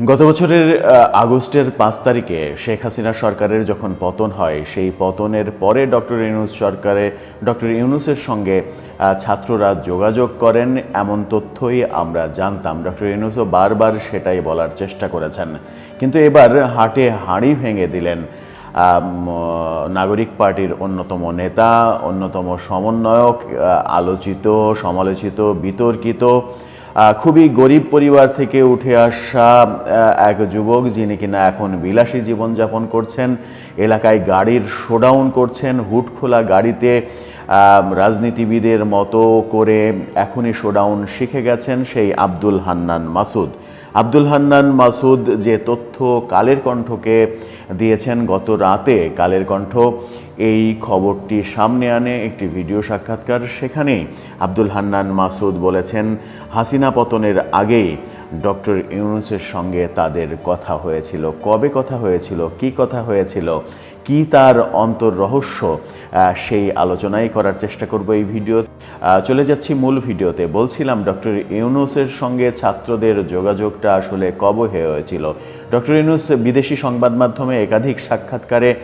গত বছরের আগস্টের পাঁচ তারিখে শেখ হাসিনা সরকারের যখন পতন হয়, সেই পতনের পরে ডক্টর ইউনুস সরকারে, ডক্টর ইউনুসের সঙ্গে ছাত্ররা যোগাযোগ করেন। এমন তথ্যই আমরা জানতাম। ডক্টর ইউনুসও বারবার সেটাই বলার চেষ্টা করেছেন। কিন্তু এবার হাটে হাঁড়ি ভেঙে দিলেন নাগরিক পার্টির অন্যতম নেতা, অন্যতম সমন্বয়ক আলোচিত, সমালোচিত, বিতর্কিত খুবই গরিব পরিবার থেকে উঠে আসা এক যুবক যিনি কিনা এখন বিলাসী জীবনযাপন করছেন, এলাকায় গাড়ির শোডাউন করছেন হুট খোলা গাড়িতে রাজনীতিবিদের মতো করে এখনই শোডাউন শিখে গেছেন সেই আব্দুল হান্নান মাসুদ। আব্দুল হান্নান মাসুদ যে তথ্য কালের কণ্ঠকে দিয়েছেন গত রাতে, কালের কণ্ঠ এই খবরটি সামনে আনে একটি ভিডিও সাক্ষাৎকার। সেখানেই আব্দুল হান্নান মাসুদ বলেছেন, হাসিনা পতনের আগেই ডক্টর ইউনুসের সঙ্গে তাদের কথা হয়েছিল। কবে কথা হয়েছিল? কি কথা হয়েছিল? কি তার অন্তর রহস্য? সেই আলোচনাই করার চেষ্টা করব এই ভিডিও। চলে যাচ্ছি মূল ভিডিওতে। বলছিলাম, ডক্টর ইউনুসের সঙ্গে ছাত্রদের যোগাযোগটা আসলে কবে হয়েছিল? ডক্টর ইউনুস বিদেশি সংবাদ মাধ্যমে একাধিক সাক্ষাৎকারে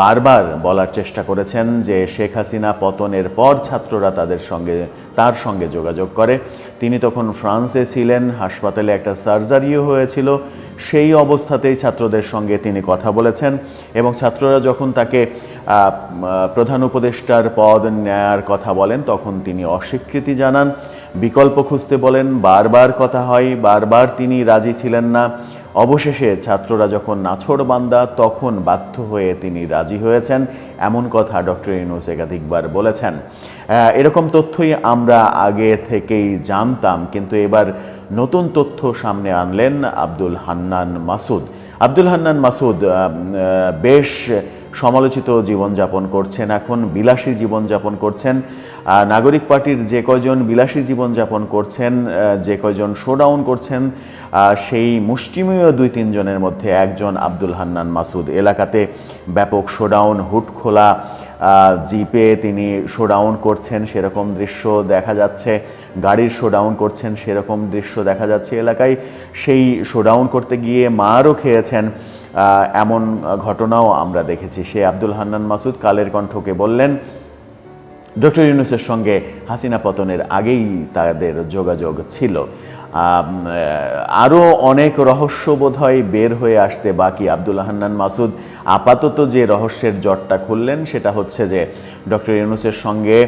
বারবার বলার চেষ্টা করেছেন যে শেখ হাসিনা পতনের পর ছাত্ররা তাদের সঙ্গে, তার সঙ্গে যোগাযোগ করে। তিনি তখন ফ্রান্সে ছিলেন, হাসপাতালে একটা সার্জারিও হয়েছিল। সেই অবস্থাতেই ছাত্রদের সঙ্গে তিনি কথা বলেছেন এবং ছাত্ররা যখন তাকে প্রধান উপদেষ্টার পদ নেয়ার কথা বলেন, তখন তিনি অস্বীকৃতি জানান। বিকল্প খুঁজতে বলেন, বারবার কথা হয়, বারবার তিনি রাজি ছিলেন না। অবশেষে ছাত্ররা যখন নাছোড় বান্দা তখন বাধ্য হয়ে তিনি রাজি হয়েছেন, এমন কথা ডক্টর ইনুস একাধিকবার বলেছেন। এরকম তথ্যই আমরা আগে থেকেই জানতাম, কিন্তু এবার নতুন তথ্য সামনে আনলেন আব্দুল হান্নান মাসুদ। আব্দুল হান্নান মাসুদ বেশ সমালোচিত জীবনযাপন করছেন, এখন বিলাসী জীবনযাপন করছেন। নাগরিক পার্টির যে কয়জন বিলাসী জীবনযাপন করছেন যে কয়জন শোডাউন করছেন সেই মুষ্টিমেয় দুই তিনজনের মধ্যে একজন আব্দুল হান্নান মাসুদ। এলাকাতে ব্যাপক শোডাউন হুট খোলা জিপে তিনি শোডাউন করছেন, সেরকম দৃশ্য দেখা যাচ্ছে। গাড়ির শোডাউন করছেন, সেরকম দৃশ্য দেখা যাচ্ছে এলাকায়। সেই শোডাউন করতে গিয়ে মারও খেয়েছেন। এমন ঘটনাও আমরা দেখেছি। সে আব্দুল হান্নান মাসুদ কালের কণ্ঠকে বললেন, ডক্টর ইউনুসের সঙ্গে হাসিনা পতনের আগেই তাদের যোগাযোগ ছিল। আরও অনেক রহস্য বোধহয় বের হয়ে আসতে বাকি। আব্দুল হান্নান মাসুদ আপাতত যে রহস্যের জটটা খুললেন, সেটা হচ্ছে যে ডক্টর ইউনুসের সঙ্গে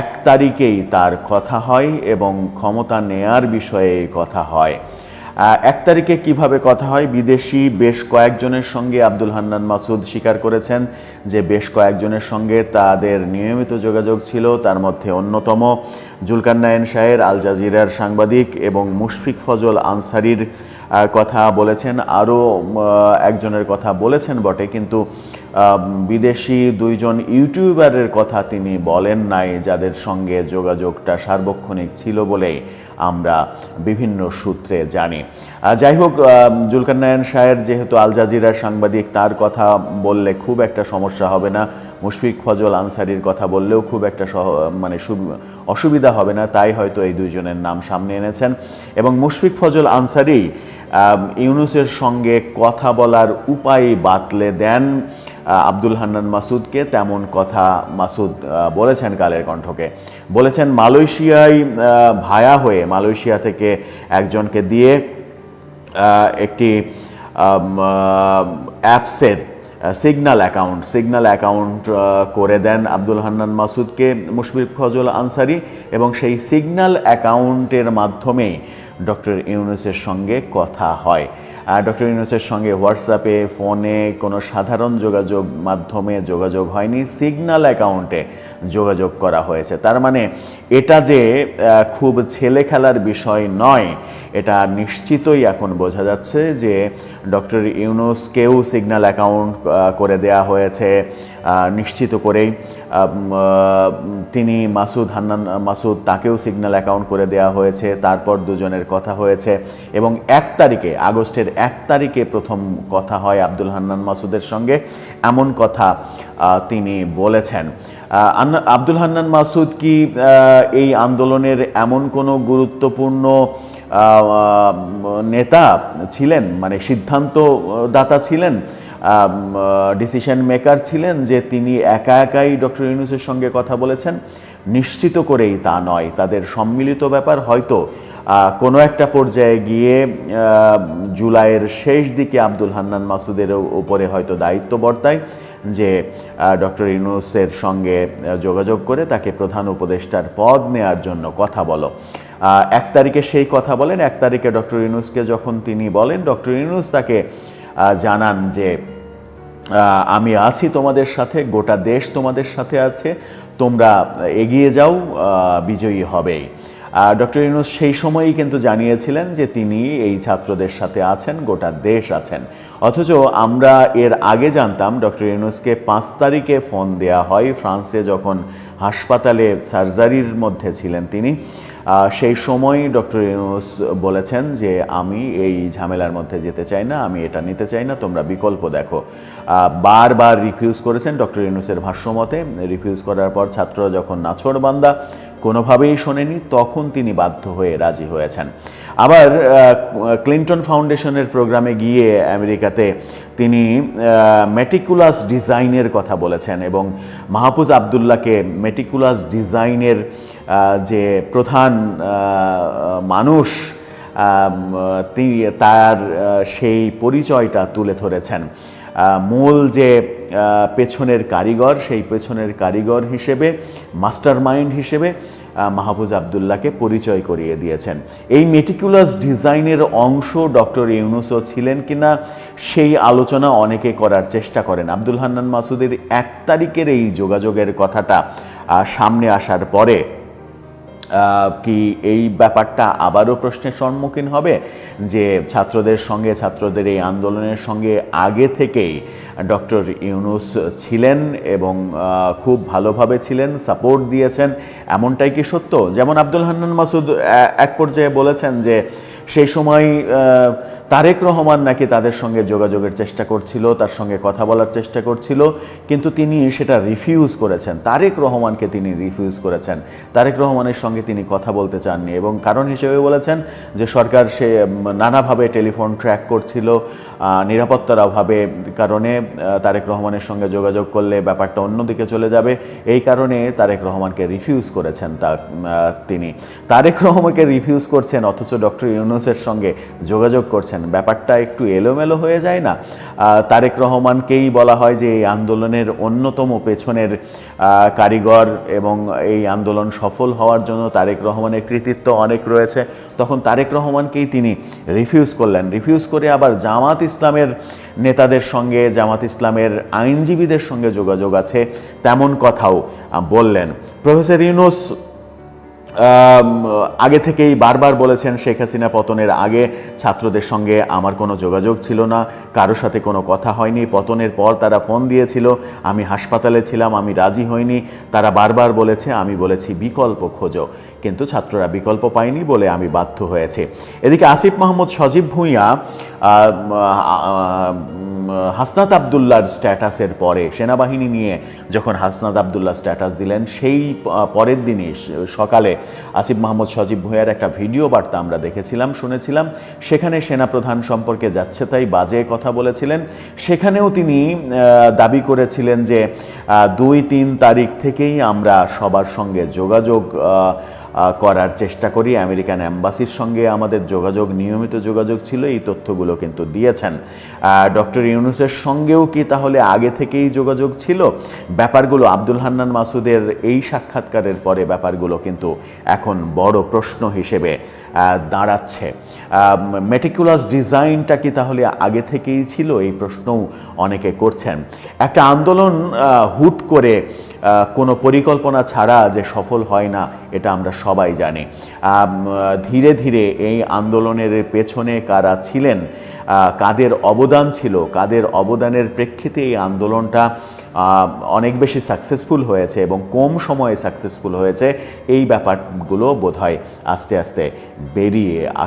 এক তারিখেই তার কথা হয় এবং ক্ষমতা নেয়ার বিষয়ে কথা হয়। এক তারিখে কীভাবে কথা হয়? বিদেশি বেশ কয়েকজনের সঙ্গে আব্দুল হান্নান মাসুদ স্বীকার করেছেন যে বেশ কয়েকজনের সঙ্গে তাদের নিয়মিত যোগাযোগ ছিল। তার মধ্যে অন্যতম জুলকান্নায়ন শাহের, আল জাজিরার সাংবাদিক এবং মুশফিক ফজল আনসারির কথা বলেছেন। আরও একজনের কথা বলেছেন বটে, কিন্তু বিদেশি দুইজন ইউটিউবারের কথা তিনি বলেন নাই, যাদের সঙ্গে যোগাযোগটা সার্বক্ষণিক ছিল বলেই আমরা বিভিন্ন সূত্রে জানি। যাই হোক জুলকান্নায়ন শাহের যেহেতু আল জাজিরার সাংবাদিক, তার কথা বললে খুব একটা সমস্যা হবে না। মুশফিক ফজল আনসারির কথা বললেও খুব একটা সহ মানে অসুবিধা হবে না, তাই হয়তো এই দুইজনের নাম সামনে এনেছেন। এবং মুশফিক ফজল আনসারি ইউনুসের সঙ্গে কথা বলার উপায় বাতলে দেন। আব্দুল হান্নান মাসুদকে তেমন কথা মাসুদ বলেছেন কালের কণ্ঠকে। বলেছেন, মালয়েশিয়ায় ভায়া হয়ে মালয়েশিয়া থেকে একজনকে দিয়ে একটি অ্যাপসের সিগনাল অ্যাকাউন্ট, সিগন্যাল অ্যাকাউন্ট করে দেন আব্দুল হান্নান মাসুদকে মুশফিক ফজল আনসারি এবং সেই সিগন্যাল অ্যাকাউন্টের মাধ্যমেই ডক্টর ইউনুসের সঙ্গে কথা হয়। ডক্টর ইউনুসের সঙ্গে হোয়াটসঅ্যাপে, ফোনে কোনো সাধারণ যোগাযোগ মাধ্যমে যোগাযোগ হয়নি সিগন্যাল অ্যাকাউন্টে যোগাযোগ করা হয়েছে। তার মানে এটা যে খুব ছেলে খেলার বিষয় নয়, এটা নিশ্চিতই এখন বোঝা যাচ্ছে যে ডক্টর ইউনুসকেও সিগন্যাল অ্যাকাউন্ট করে দেয়া হয়েছে নিশ্চিত করেই। তিনি মাসুদ হান্নান, মাসুদ তাকেও সিগন্যাল অ্যাকাউন্ট করে দেয়া হয়েছে, তারপর দুজনের কথা হয়েছে এবং এক তারিখে, আগস্টের এক তারিখে প্রথম কথা হয় আব্দুল হান্নান মাসুদের সঙ্গে। এমন কথা তিনি বলেছেন। আব্দুল হান্নান মাসুদ কি এই আন্দোলনের এমন কোনো গুরুত্বপূর্ণ নেতা ছিলেন? মানে সিদ্ধান্ত দাতা ছিলেন ডিসিশন মেকার ছিলেন যে তিনি একা একাই ডক্টর ইউনুসের সঙ্গে কথা বলেছেন? নিশ্চিত করেই তা নয়। তাদের সম্মিলিত ব্যাপার হয়তো কোনো একটা পর্যায়ে গিয়ে জুলাইয়ের শেষ দিকে আব্দুল হান্নান মাসুদের উপরে হয়তো দায়িত্ব বর্তায় যে ডক্টর ইউনুসের সঙ্গে যোগাযোগ করে তাকে প্রধান উপদেষ্টার পদ নেয়ার জন্য কথা বলো। এক তারিখে সেই কথা বলেন, এক তারিখে ডক্টর ইউনুসকে যখন তিনি বলেন, ডক্টর ইউনুস তাকে জানান যে আমি আছি তোমাদের সাথে, গোটা দেশ তোমাদের সাথে আছে, তোমরা এগিয়ে যাও বিজয়ী হবেই। ডক্টর ইউনুস সেই সময়ই কিন্তু জানিয়েছিলেন যে তিনি এই ছাত্রদের সাথে আছেন, গোটা দেশ আছেন। অথচ আমরা এর আগে জানতাম, ডক্টর ইউনুসকে পাঁচ তারিখে ফোন দেয়া হয়, ফ্রান্সে যখন হাসপাতালে সার্জারির মধ্যে ছিলেন তিনি সেই সময় ডক্টর ইউনুস বলেছেন যে আমি এই ঝামেলার মধ্যে যেতে চাই না, আমি এটা নিতে চাই না, তোমরা বিকল্প দেখো। বারবার রিফিউজ করেছেন ডক্টর ইউনুসের ভাষ্যমতে। রিফিউজ করার পর ছাত্ররা যখন নাছোড়বান্দা কোনোভাবেই শোনেনি, তখন তিনি বাধ্য হয়ে রাজি হয়েছেন। আবার ক্লিন্টন ফাউন্ডেশনের প্রোগ্রামে গিয়ে আমেরিকাতে তিনি মেটিকুলাস ডিজাইনের কথা বলেছেন এবং মাহফুজ আবদুল্লাহকে মেটিকুলাস ডিজাইনের যে প্রধান মানুষ তিনি তার সেই পরিচয়টা তুলে ধরেছেন। মূল যে পেছনের কারিগর, সেই পেছনের কারিগর হিসেবে মাস্টার মাইন্ড হিসেবে মাহফুজ আবদুল্লাহকে পরিচয় করিয়ে দিয়েছেন। এই মেটিকুলাস ডিজাইনের অংশ ডক্টর ইউনুসও ছিলেন কিনা সেই আলোচনা অনেকে করার চেষ্টা করেন। আব্দুল হান্নান মাসুদের এক তারিখের এই যোগাযোগের কথাটা সামনে আসার পরে কি এই ব্যাপারটা আবারও প্রশ্নের সম্মুখীন হবে? যে ছাত্রদের সঙ্গে, ছাত্রদের এই আন্দোলনের সঙ্গে আগে থেকেই ডক্টর ইউনুস ছিলেন এবং খুব ভালোভাবে ছিলেন সাপোর্ট দিয়েছেন। এমনটাই কি সত্য? যেমন আব্দুল হান্নান মাসুদ এক পর্যায়ে বলেছেন যে সেই সময় তারেক রহমান নাকি তাদের সঙ্গে যোগাযোগের চেষ্টা করছিল, তার সঙ্গে কথা বলার চেষ্টা করছিল, কিন্তু তিনি সেটা রিফিউজ করেছেন। তারেক রহমানকে তিনি রিফিউজ করেছেন। তারেক রহমানের সঙ্গে তিনি কথা বলতে চাননি এবং কারণ হিসেবে বলেছেন যে সরকার সে নানাভাবে টেলিফোন ট্র্যাক করছিল নিরাপত্তার অভাবে কারণে তারেক রহমানের সঙ্গে যোগাযোগ করলে ব্যাপারটা অন্যদিকে চলে যাবে। এই কারণে তারেক রহমানকে রিফিউজ করেছেন তা তিনি। তারেক রহমানকে রিফিউজ করছেন, অথচ ডক্টর ইউনুসের সঙ্গে যোগাযোগ করছেন ব্যাপারটা একটু এলোমেলো হয়ে যায় না? তারেক রহমানকেই বলা হয় যে এই আন্দোলনের অন্যতম পেছনের কারিগর এবং এই আন্দোলন সফল হওয়ার জন্য তারেক রহমানের কৃতিত্ব অনেক রয়েছে। তখন তারেক রহমানকেই তিনি রিফিউজ করলেন। রিফিউজ করে আবার জামাত ইসলামের নেতাদের সঙ্গে, জামাত ইসলামের আইনজীবীদের সঙ্গে যোগাযোগ আছে, তেমন কথাও বললেন। প্রফেসর ইউনুস আগে থেকেই বারবার বলেছেন শেখ হাসিনা পতনের আগে ছাত্রদের সঙ্গে আমার কোনো যোগাযোগ ছিল না, কারও সাথে কোনো কথা হয়নি, পতনের পর তারা ফোন দিয়েছিল, আমি হাসপাতালে ছিলাম, আমি রাজি হইনি, তারা বারবার বলেছে, আমি বলেছি বিকল্প খোঁজো। কিন্তু ছাত্ররা বিকল্প পায়নি বলে আমি বাধ্য হয়েছে। এদিকে আসিফ মাহমুদ সজীব ভূঁইয়া হাসনাত আবদুল্লার স্ট্যাটাসের পরে সেনাবাহিনী নিয়ে যখন হাসনাত আবদুল্লাহ স্ট্যাটাস দিলেন, সেই পরের দিনই সকালে আসিফ মাহমুদ সজীব ভুঁইয়ার একটা ভিডিও বার্তা আমরা দেখেছিলাম, শুনেছিলাম। সেখানে সেনাপ্রধান সম্পর্কে যাচ্ছে তাই বাজে কথা বলেছিলেন। সেখানেও তিনি দাবি করেছিলেন যে দুই তিন তারিখ থেকেই আমরা সবার সঙ্গে যোগাযোগ করার চেষ্টা করি। আমেরিকান অ্যাম্বাসির সঙ্গে আমাদের যোগাযোগ, নিয়মিত যোগাযোগ ছিল, এই তথ্যগুলো কিন্তু দিয়েছেন। ডক্টর ইউনুসের সঙ্গেও কি তাহলে আগে থেকেই যোগাযোগ ছিল? ব্যাপারগুলো আব্দুল হান্নান মাসুদের এই সাক্ষাৎকারের পরে ব্যাপারগুলো কিন্তু এখন বড় প্রশ্ন হিসেবে দাঁড়াচ্ছে। মেটিকুলাস ডিজাইনটা কি তাহলে আগে থেকেই ছিল? এই প্রশ্নও অনেকে করছেন। একটা আন্দোলন হুট করে কোনো পরিকল্পনা ছাড়া যে সফল হয় না, এটা আমরা সবাই জানি। ধীরে ধীরে এই আন্দোলনের পেছনে কারা ছিলেন কাদের অবদান ছিল, কাদের অবদানের প্রেক্ষিতে এই আন্দোলনটা অনেক বেশি সাকসেসফুল হয়েছে এবং কম সময়ে সাকসেসফুল হয়েছে, এই ব্যাপারগুলো বোধহয় আস্তে আস্তে বেরিয়ে আস